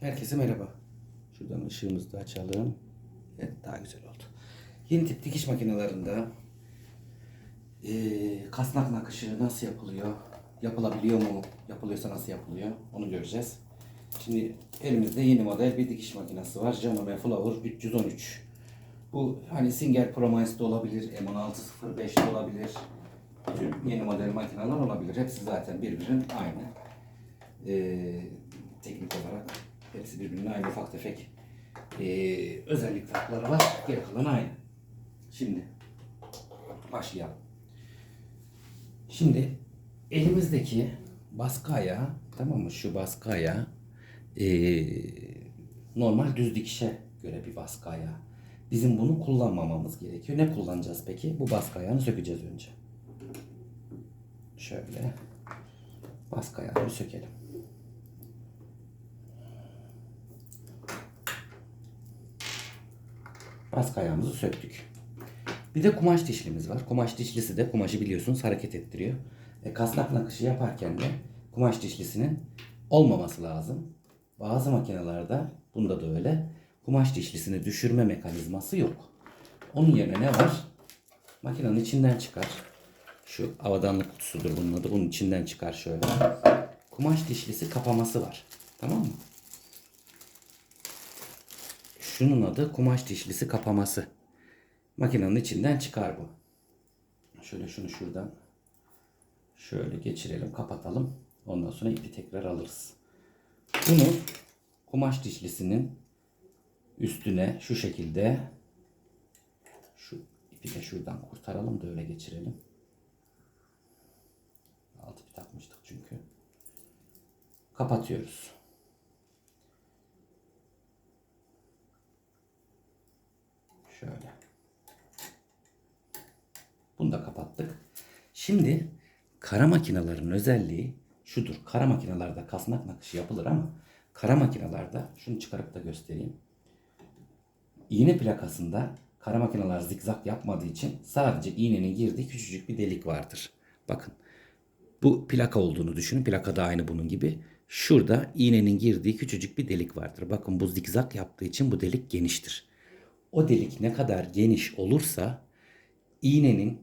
Herkese merhaba. Şuradan ışığımızı da açalım. Evet daha güzel oldu. Yeni tip dikiş makinelerinde eee kasnak nakışı nasıl yapılıyor? Yapılabiliyor mu? Yapılıyorsa nasıl yapılıyor? Onu göreceğiz. Şimdi elimizde yeni model bir dikiş makinesi var. Janome Flower 313. Bu hani Singer Promise de olabilir, M1605 de olabilir. Tüm yeni model makineler olabilir. Hepsi zaten birbirinin aynı. Ee, teknik olarak hepsi birbirine aynı ufak tefek ee, özellik farkları var. Geri kalan aynı. Şimdi başlayalım. Şimdi elimizdeki baskı ayağı tamam mı? Şu baskı ayağı ee, normal düz dikişe göre bir baskı ayağı. Bizim bunu kullanmamamız gerekiyor. Ne kullanacağız peki? Bu baskı ayağını sökeceğiz önce. Şöyle baskı ayağını sökelim. Baskı ayağımızı söktük. Bir de kumaş dişlimiz var. Kumaş dişlisi de kumaşı biliyorsunuz hareket ettiriyor. E, kasnak nakışı yaparken de kumaş dişlisinin olmaması lazım. Bazı makinelerde bunda da öyle. Kumaş dişlisini düşürme mekanizması yok. Onun yerine ne var? Makinenin içinden çıkar. Şu avadanlık kutusudur bunun adı. Bunun içinden çıkar şöyle. Kumaş dişlisi kapaması var. Tamam mı? Şunun adı kumaş dişlisi kapaması. Makinenin içinden çıkar bu. Şöyle şunu şuradan şöyle geçirelim, kapatalım. Ondan sonra ipi tekrar alırız. Bunu kumaş dişlisinin üstüne şu şekilde şu ipi de şuradan kurtaralım da öyle geçirelim. Alt ipi takmıştık çünkü. Kapatıyoruz. Şöyle. Bunu da kapattık. Şimdi kara makinelerin özelliği şudur. Kara makinelerde kasnak nakışı yapılır ama kara makinelerde şunu çıkarıp da göstereyim. İğne plakasında kara makineler zikzak yapmadığı için sadece iğnenin girdiği küçücük bir delik vardır. Bakın bu plaka olduğunu düşünün. Plaka da aynı bunun gibi. Şurada iğnenin girdiği küçücük bir delik vardır. Bakın bu zikzak yaptığı için bu delik geniştir. O delik ne kadar geniş olursa iğnenin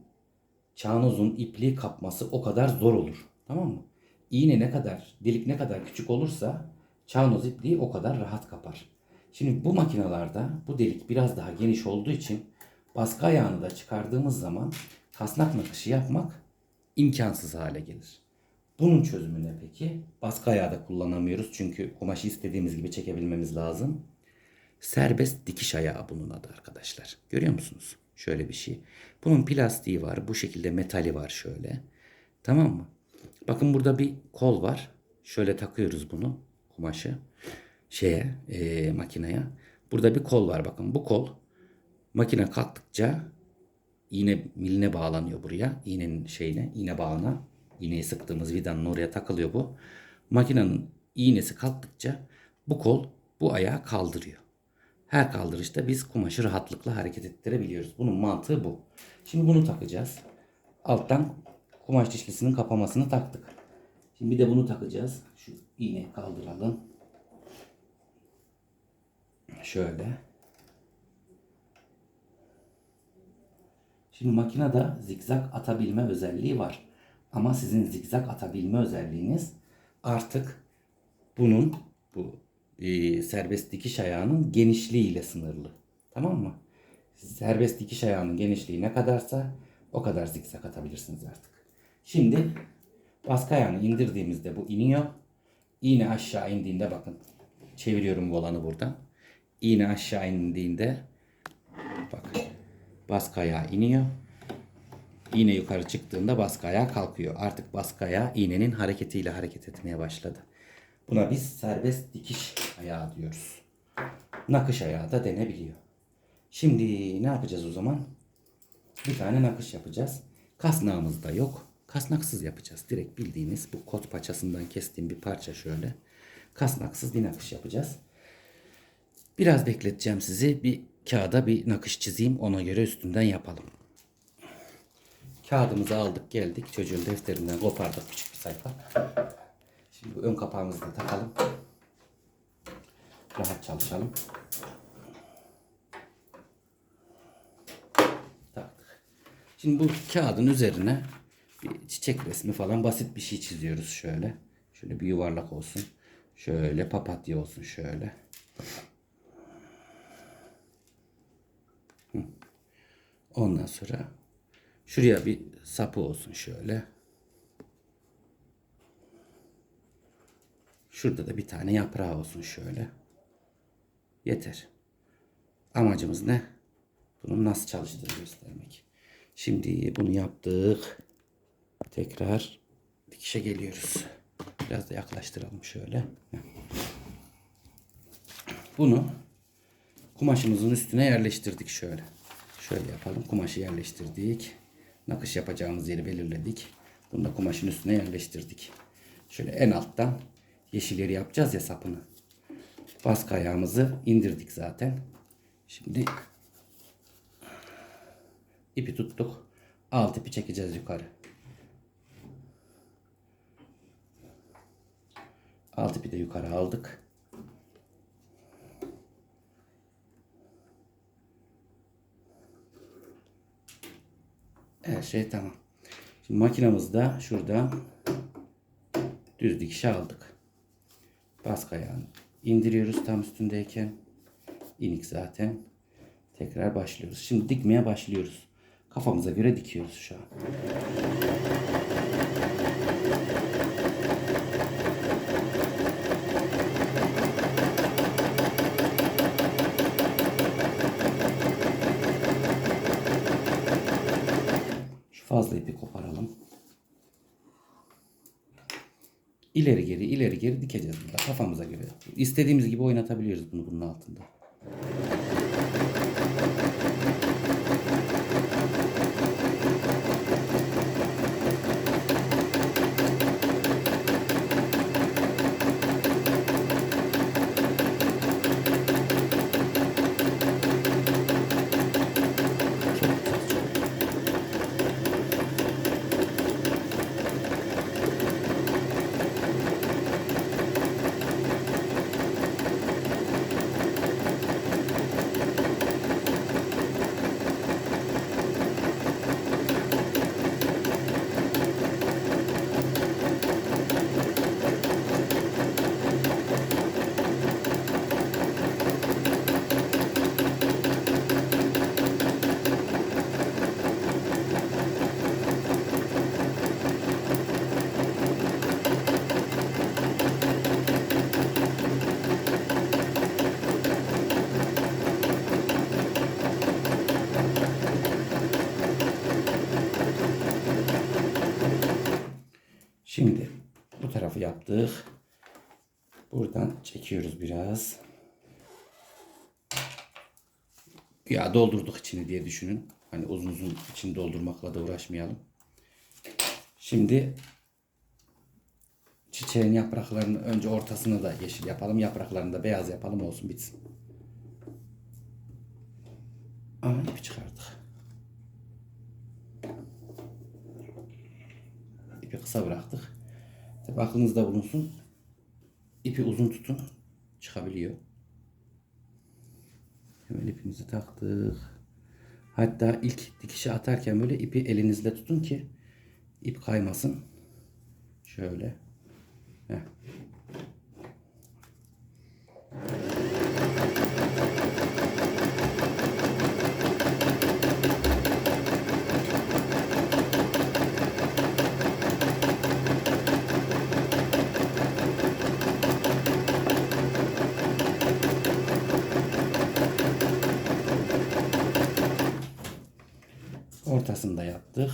çanozun ipliği kapması o kadar zor olur. Tamam mı? İğne ne kadar, delik ne kadar küçük olursa çanoz ipliği o kadar rahat kapar. Şimdi bu makinalarda bu delik biraz daha geniş olduğu için baskı ayağını da çıkardığımız zaman kasnak nakışı yapmak imkansız hale gelir. Bunun çözümü ne peki? Baskı ayağı da kullanamıyoruz çünkü kumaşı istediğimiz gibi çekebilmemiz lazım. Serbest dikiş ayağı bunun adı arkadaşlar. Görüyor musunuz? Şöyle bir şey. Bunun plastiği var. Bu şekilde metali var şöyle. Tamam mı? Bakın burada bir kol var. Şöyle takıyoruz bunu kumaşı şeye e, makineye. Burada bir kol var bakın. Bu kol makine kalktıkça iğne miline bağlanıyor buraya. İğnenin şeyine, iğne bağına. İğneyi sıktığımız vidanın oraya takılıyor bu. Makinenin iğnesi kalktıkça bu kol bu ayağı kaldırıyor. Her kaldırışta biz kumaşı rahatlıkla hareket ettirebiliyoruz. Bunun mantığı bu. Şimdi bunu takacağız. Alttan kumaş dişlisinin kapamasını taktık. Şimdi bir de bunu takacağız. Şu iğneyi kaldıralım. Şöyle. Şimdi makinede zikzak atabilme özelliği var. Ama sizin zikzak atabilme özelliğiniz artık bunun bu e, serbest dikiş ayağının genişliğiyle sınırlı. Tamam mı? Serbest dikiş ayağının genişliği ne kadarsa o kadar zikzak atabilirsiniz artık. Şimdi baskı ayağını indirdiğimizde bu iniyor. İğne aşağı indiğinde bakın. Çeviriyorum volanı buradan. İğne aşağı indiğinde bak baskı ayağı iniyor. İğne yukarı çıktığında baskı ayağı kalkıyor. Artık baskı ayağı iğnenin hareketiyle hareket etmeye başladı. Buna biz serbest dikiş ayağı diyoruz. Nakış ayağı da denebiliyor. Şimdi ne yapacağız o zaman? Bir tane nakış yapacağız. Kasnağımız da yok. Kasnaksız yapacağız. Direkt bildiğiniz bu kot paçasından kestiğim bir parça şöyle. Kasnaksız bir nakış yapacağız. Biraz bekleteceğim sizi. Bir kağıda bir nakış çizeyim. Ona göre üstünden yapalım. Kağıdımızı aldık geldik. Çocuğun defterinden kopardık küçük bir sayfa. Şimdi ön kapağımızı da takalım. Rahat çalışalım. Taktık. Şimdi bu kağıdın üzerine bir çiçek resmi falan basit bir şey çiziyoruz şöyle. Şöyle bir yuvarlak olsun. Şöyle papatya olsun şöyle. Ondan sonra şuraya bir sapı olsun şöyle. Şurada da bir tane yaprağı olsun şöyle. Yeter. Amacımız ne? Bunun nasıl çalıştığını göstermek. Şimdi bunu yaptık. Tekrar dikişe geliyoruz. Biraz da yaklaştıralım şöyle. Bunu kumaşımızın üstüne yerleştirdik şöyle. Şöyle yapalım. Kumaşı yerleştirdik. Nakış yapacağımız yeri belirledik. Bunu da kumaşın üstüne yerleştirdik. Şöyle en alttan yeşil yeri yapacağız ya sapını. Baskı ayağımızı indirdik zaten. Şimdi ipi tuttuk. Alt ipi çekeceğiz yukarı. Alt ipi de yukarı aldık. Her şey tamam. Şimdi makinamızda şurada düz dikişe aldık. Baskı ayağını indiriyoruz tam üstündeyken. İnik zaten. Tekrar başlıyoruz. Şimdi dikmeye başlıyoruz. Kafamıza göre dikiyoruz şu an. Şu fazla ipi koparalım. İleri geri ileri geri dikeceğiz burada kafamıza göre. İstediğimiz gibi oynatabiliyoruz bunu bunun altında. Şimdi bu tarafı yaptık. Buradan çekiyoruz biraz. Ya doldurduk içini diye düşünün. Hani uzun uzun içini doldurmakla da uğraşmayalım. Şimdi çiçeğin yapraklarını önce ortasını da yeşil yapalım. Yapraklarını da beyaz yapalım olsun bitsin. Aa ipi çıkardık. İpi kısa bıraktık. Tabi aklınızda bulunsun. İpi uzun tutun. Çıkabiliyor. Hemen ipimizi taktık. Hatta ilk dikişi atarken böyle ipi elinizle tutun ki ip kaymasın. Şöyle. Heh. Ortasını da yaptık.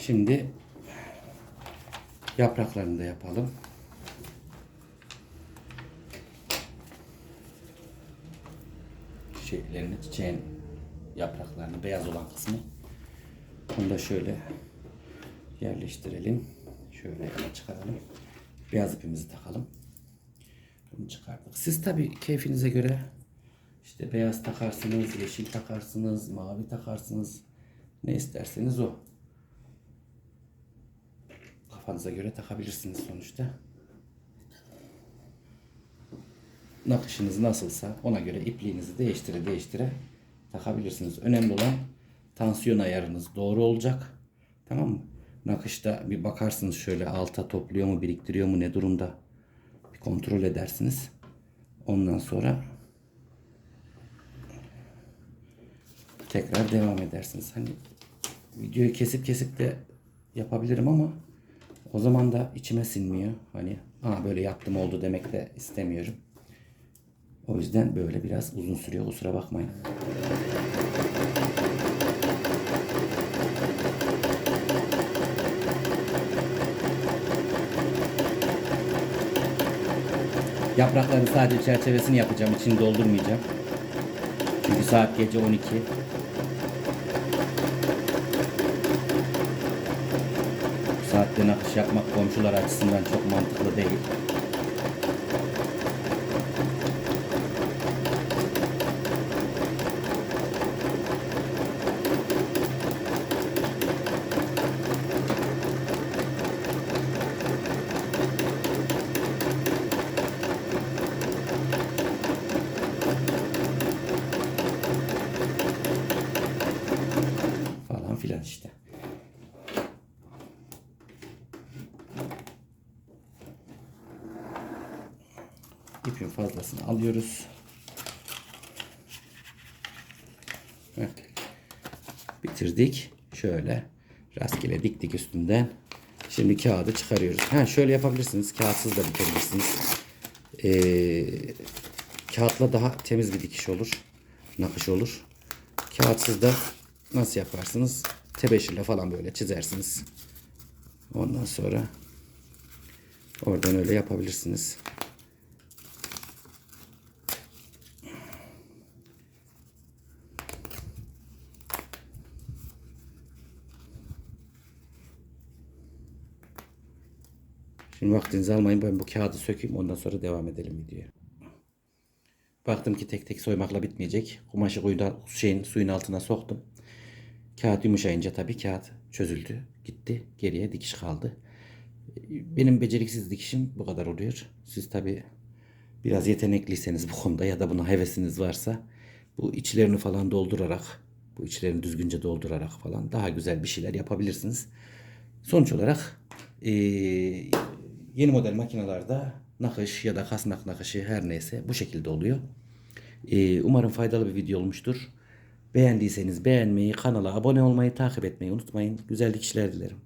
Şimdi yapraklarını da yapalım. Şeylerini, çiçeğin yapraklarını, beyaz olan kısmı. Bunu da şöyle yerleştirelim. Şöyle çıkaralım. Beyaz ipimizi takalım. Bunu çıkardık. Siz tabi keyfinize göre işte beyaz takarsınız, yeşil takarsınız, mavi takarsınız. Ne isterseniz o. Kafanıza göre takabilirsiniz sonuçta. nakışınız nasılsa ona göre ipliğinizi değiştire değiştire takabilirsiniz. Önemli olan tansiyon ayarınız doğru olacak. Tamam mı? Nakışta bir bakarsınız şöyle alta topluyor mu, biriktiriyor mu, ne durumda bir kontrol edersiniz. Ondan sonra tekrar devam edersiniz. Hani videoyu kesip kesip de yapabilirim ama o zaman da içime sinmiyor. Hani ha böyle yaptım oldu demek de istemiyorum. O yüzden böyle biraz uzun sürüyor. Kusura bakmayın. Yaprakların sadece çerçevesini yapacağım. İçini doldurmayacağım. Çünkü saat gece 12. saatte nakış yapmak komşular açısından çok mantıklı değil. Falan filan işte. İpin fazlasını alıyoruz. Heh. Bitirdik. Şöyle rastgele diktik üstünden. Şimdi kağıdı çıkarıyoruz. Ha şöyle yapabilirsiniz. Kağıtsız da bitebilirsiniz. Ee, kağıtla daha temiz bir dikiş olur. Nakış olur. Kağıtsız da nasıl yaparsınız? Tebeşirle falan böyle çizersiniz. Ondan sonra oradan öyle yapabilirsiniz. Şimdi vaktinizi almayın ben bu kağıdı sökeyim ondan sonra devam edelim videoya. Baktım ki tek tek soymakla bitmeyecek. Kumaşı kuyuda, şeyin, suyun altına soktum. Kağıt yumuşayınca tabii kağıt çözüldü. Gitti. Geriye dikiş kaldı. Benim beceriksiz dikişim bu kadar oluyor. Siz tabii biraz yetenekliyseniz bu konuda ya da buna hevesiniz varsa bu içlerini falan doldurarak bu içlerini düzgünce doldurarak falan daha güzel bir şeyler yapabilirsiniz. Sonuç olarak eee, yeni model makinelerde nakış ya da kasnak nakışı her neyse bu şekilde oluyor. Eee, umarım faydalı bir video olmuştur. Beğendiyseniz beğenmeyi, kanala abone olmayı, takip etmeyi unutmayın. Güzel dikişler dilerim.